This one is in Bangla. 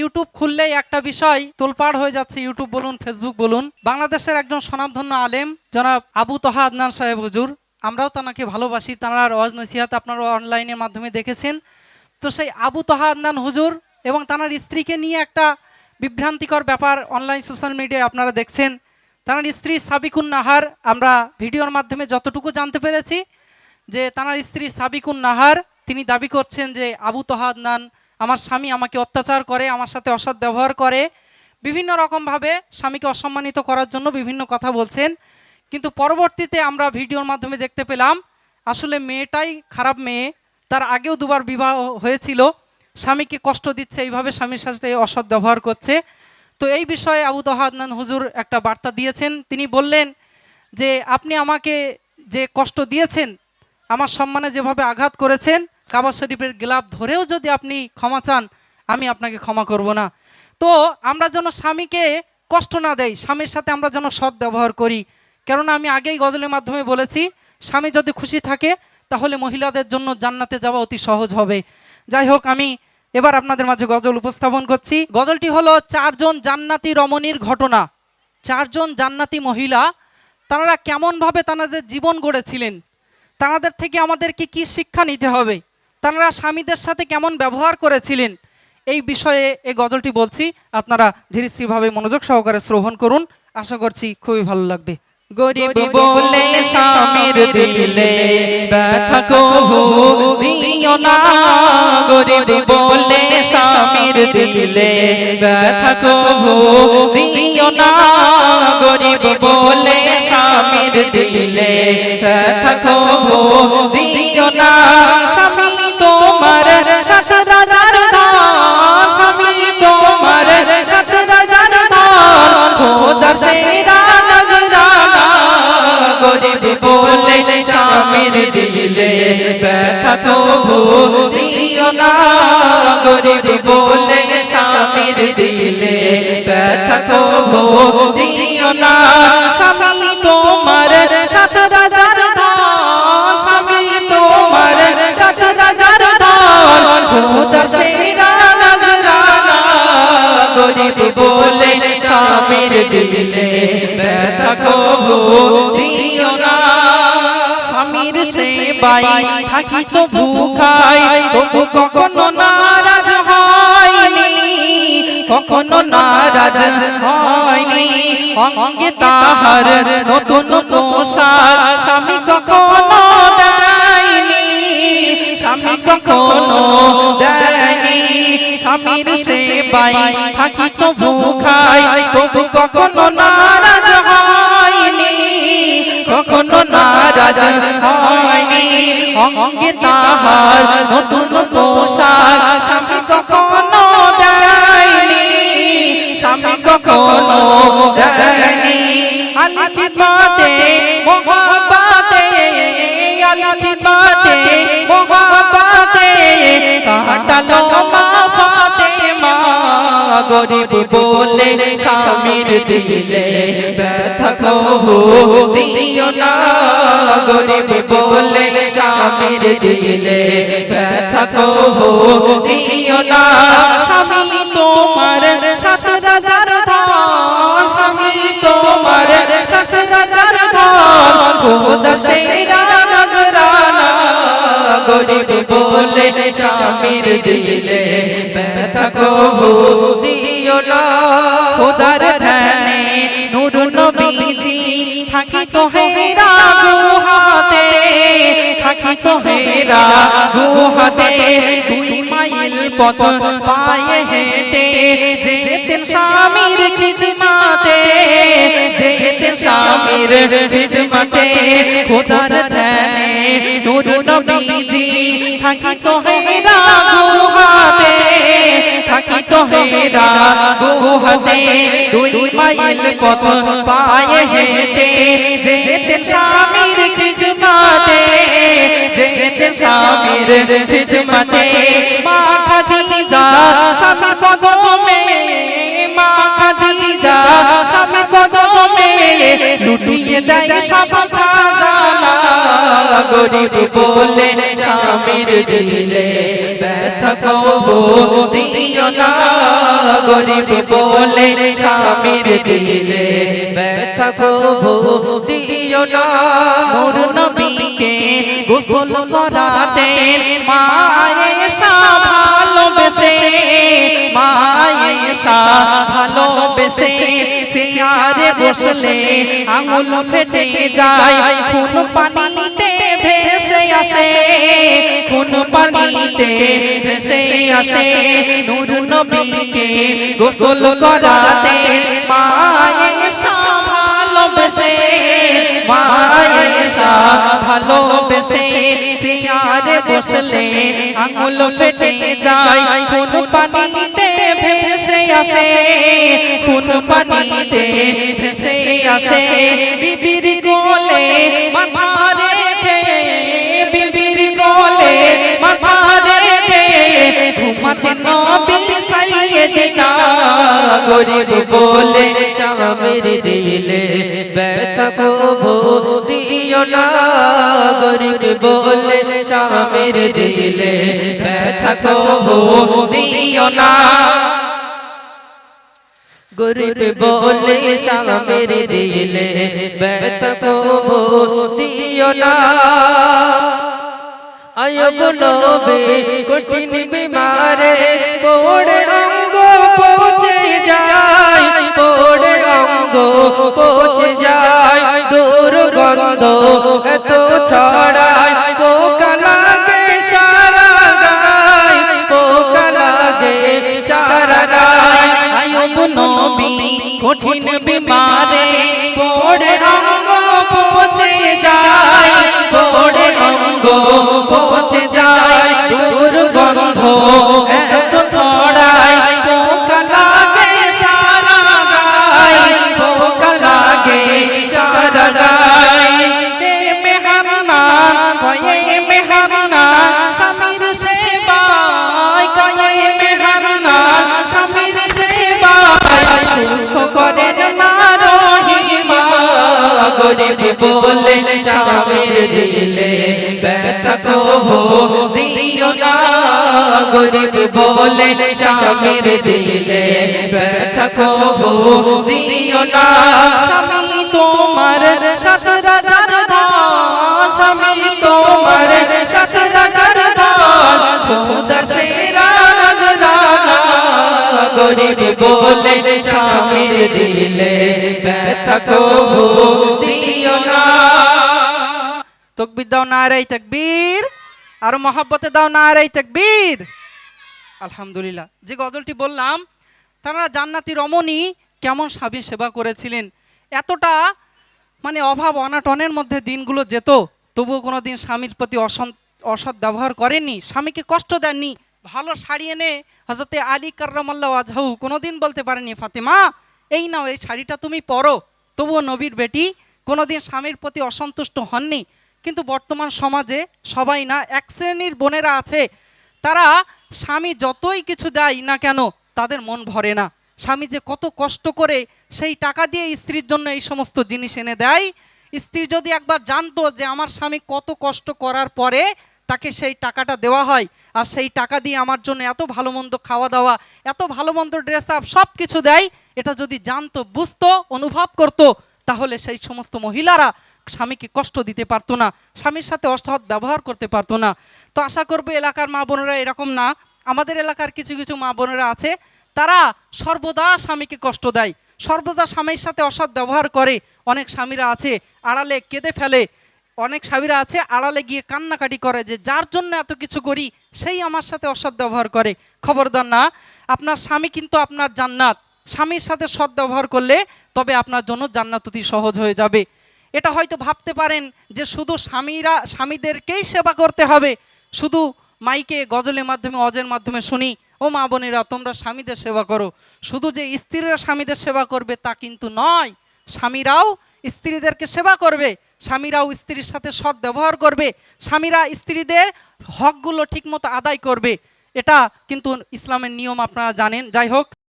ইউটিউব খুললেই একটা বিষয় তোলপাড় হয়ে যাচ্ছে। ইউটিউব বলুন ফেসবুক বলুন। বাংলাদেশের একজন স্বনামধন্য আলেম, জনাব আবু তহা আদনান সাহেব হুজুর। আমরাও তানাকে ভালোবাসি তানার ওয়াজ নসিহাত আপনারা অনলাইনের মাধ্যমে দেখেছেন। তো সেই আবু তহা আদনান হুজুর এবং তাঁর স্ত্রীকে নিয়ে একটা বিভ্রান্তিকর ব্যাপার অনলাইন সোশ্যাল মিডিয়ায় আপনারা দেখছেন। তাঁর স্ত্রী সাবিকুন নাহার, আমরা ভিডিওর মাধ্যমে যতটুকু জানতে পেরেছি যে তাঁর স্ত্রী সাবিকুন নাহার, তিনি দাবি করছেন যে আবু তহাদনান আমার স্বামী আমাকে অত্যাচার করে, আমার সাথে অসৎ ব্যবহার করে, বিভিন্ন রকমভাবে স্বামীকে অসম্মানিত করার জন্য বিভিন্ন কথা বলছেন। কিন্তু পরবর্তীতে আমরা ভিডিওর মাধ্যমে দেখতে পেলাম, আসলে মেয়েটাই খারাপ মেয়ে, তার আগেও দুবার বিবাহ হয়েছিল, স্বামীকে কষ্ট দিচ্ছে, এইভাবে স্বামীর সাথে অসৎ ব্যবহার করছে। তো এই বিষয়ে আবু তহাদনান হুজুর একটা বার্তা দিয়েছেন। তিনি বললেন যে, আপনি আমাকে যে কষ্ট দিয়েছেন, আমার সম্মানে যেভাবে আঘাত করেছেন কাবা শরীফের গ্লাভ ধরেও যদি আপনি ক্ষমা চান, আমি আপনাকে ক্ষমা করব না। তো আমরা যেন স্বামীকে কষ্ট না দেই, স্বামীর সাথে আমরা যেন সৎ ব্যবহার করি। কেননা আমি আগেই গজলের মাধ্যমে বলেছি, স্বামী যদি খুশি থাকে, তাহলে মহিলাদের জন্য জান্নাতে যাওয়া অতি সহজ হবে। যাই হোক, আমি এবার আপনাদের মাঝে গজল উপস্থাপন করছি। গজলটি হলো, চারজন জান্নাতি রমণীর ঘটনা। চারজন জান্নাতি মহিলা, তারা কেমনভাবে তাদের জীবন গড়েছিলেন? তাদের থেকে আমাদেরকে কি শিক্ষা নিতে হবে? তারা স্বামীদের সাথে কেমন ব্যবহার করেছিলেন? এই বিষয়ে এই গজলটি বলছি। আপনারা ধীরস্থিরভাবে মনোযোগ সহকারে শ্রবণ করুন। আশা করছি খুবই ভালো লাগবে। গরিব বলে স্বামীর দিলে ব্যথা কভু দিও না। গরিব বলে স্বামীর দিলে ব্যথা কভু দিও না। গরিব বলে স্বামীর দিলে গরিব বলে স্বামীর দিলে ব্যথা কভু দিও না। গরিব বলে স্বামীর দিলে ব্যথা কভু দিও না। স্বামী তোমার শাশ রাজার স্বামী তোমার শাশ রাজার ধার খোদা গরিব বলে স্বামীর দিলে সেবাই থাকি তো ভুখাই তবু কখনো নারাজ হয়নি, কখনো নারাজ হয়নি। অঙ্গে তাহার নতুন পোশাক স্বামী কখনো দেয়নি, স্বামী কখনো দেয়নি। স্বামীর সেবাই থাকি তো ভুখাই তবু কখনো হয়নি কখনো নারাজ হয়নি। অঙ্গে তাহার নতুন পোশাক স্বামী কখনো দেয়নি। স্বামী কখনো দেয়নি। আলিখি গরিব বলে স্বামীর দিলে ব্যথা কভু দিও না। গরিব বলে স্বামীর দিলে ব্যথা কভু দিও না। স্বামী তোমার স্বামী তোমার গরিব বলে স্বামীর দিলে ব্যথা কভু দিও না। খোদার ধ্যানে নূর নবীজি থাকি তো হেরা গুহাতে, থাকি তো হেরা গুহাতে। দুই মাইল পথ পায়ে হেঁটে যেতেন স্বামীর স্বামীর খিদমাতে খোদার ধ্যানে নূর নবীজি থাকি তো হেরা গুহাতে থাকি তো হেরা গুহাতে দুই মাইল পথ পায়ে হেঁটে যেতেন স্বামীর খিদমাতে যেতেন স্বামীর খিদমাতে মা খাদিজা স্বামীর কদমে মা খাদিজা স্বামীর কদমে লুটিয়ে দেয় সব খাজানা। গরিব বলে স্বামীর দিলে ব্যথা কবো দিও না। বলে স্বামীর দিলে ব্যথা কবু দিও না। নূর নবীকে গোসল করাতেন মায়েশা ভালোবেসে ভালোবেসে চেয়ারে বসলে আঙুল ফেটে যায়। খুন পানিতে ভেসে আসে, খুন পানিতে ভেসে আসে। নূর নবীকে গোসল করাতে মায়েশা ভালোবেসে মায়েশা ভালোবেসে চেয়ারে বসলে আঙুল ফেটে যায়। কোন পানিতে আসে কোন পানিতে ভেসে আসে। বিবির কোলে মাথা রেখে, বিবির কোলে মাথা রেখে, ঘুমাতে নবী সাইয়েদিনা গরিব বলে স্বামীর দিলে, ব্যথা কবু দিও না গরিব বলে স্বামীর দিলে, ব্যথা কবু দিও না। গরিব বলে স্বামীর দিলে ব্যথা কবু দিও না আয়ব নবে কঠিন বিমারে পড়ে অঙ্গ পৌঁছে যায় পড়ে অঙ্গ পৌঁছে যায় দুর্গন্ধ এত ছড়ায় কঠিন বিমারে দিলে ব্যথা কবু। দিও না, গরিব বলে স্বামীর দিলে ব্যথা কবু। দিও না, স্বামী তোমার সাত রাজার স্বামী তোমার সাত রাজার ধন খোদা সেরা গরিব বলে স্বামীর দিলে ব্যথা কবু। দিও না তকবির দাও না নারাই তাকবীর। আর মহাব্বতে দাও না নারাই তাকবীর। আলহামদুলিল্লাহ, যে গজলটি বললাম, তারা জান্নাতি রমণী কেমন স্বামী সেবা করেছিলেন? এতটা মানে অভাব অনাটনের মধ্যে দিনগুলো যেত, তবুও কোনো দিন স্বামীর প্রতি অসৎ অসৎ ব্যবহার করেননি, স্বামীকে কষ্ট দেননি, ভালো শাড়ি এনে হজরতে আলী কার্রামাল্লা আজহাউ কোনো দিন বলতে পারেনি ফাতেমা, এই নাও, এই শাড়িটা তুমি পরো। তবুও নবীর বেটি কোনোদিন স্বামীর প্রতি অসন্তুষ্ট হননি কিন্তু বর্তমান সমাজে সবাই না, এক শ্রেণির বোনেরা আছে, তারা স্বামী যতই কিছু দেয় না কেন তাদের মন ভরে না। স্বামী যে কত কষ্ট করে সেই টাকা দিয়ে স্ত্রীর জন্য এই সমস্ত জিনিস এনে দেয়, স্ত্রী যদি একবার জানতো যে আমার স্বামী কত কষ্ট করার পরে তাকে সেই টাকাটা দেওয়া হয়, আর সেই টাকা দিয়ে আমার জন্য এত ভালো মন্দ খাওয়া দাওয়া এত ভালো মন্দ ড্রেস আপ সব কিছু দেয়, এটা যদি জানতো, বুঝতো, অনুভব করতো, তাহলে সেই সমস্ত মহিলারা স্বামীকে কষ্ট দিতে পারতো না, স্বামীর সাথে অসৎ ব্যবহার করতে পারতো না। তো আশা করব এলাকার মা বোনেরা এরকম না। আমাদের এলাকার কিছু কিছু মা বোনেরা আছে, তারা সর্বদা স্বামীকে কষ্ট দেয়, সর্বদা স্বামীর সাথে অসৎ ব্যবহার করে। অনেক স্বামীরা আছে, আড়ালে কেঁদে ফেলে। অনেক স্বামীরা আছে, আড়ালে গিয়ে কান্নাকাটি করে যে, যার জন্য এত কিছু করি, সেই আমার সাথে অসৎ ব্যবহার করে। খবরদার না, আপনার স্বামী কিন্তু আপনার জান্নাত। স্বামীর সাথে সৎ ব্যবহার করলে তবে আপনার জন্য জান্নাত অতি সহজ হয়ে যাবে। এটা হয়তো ভাবতে পারেন যে শুধু স্বামীরা, স্বামীদেরকেই সেবা করতে হবে। শুধু মাইকে গজলের মাধ্যমে, অজের মাধ্যমে শুনি, ও মা বোনেরা, তোমরা স্বামীদের সেবা করো। শুধু যে স্ত্রীরা স্বামীদের সেবা করবে তা কিন্তু নয়। স্বামীরাও স্ত্রীদেরকে সেবা করবে, স্বামীরাও স্ত্রীর সাথে সৎ ব্যবহার করবে, স্বামীরা স্ত্রীদের হকগুলো ঠিকমতো আদায় করবে। এটা কিন্তু ইসলামের নিয়ম আপনারা জানেন। যাই হোক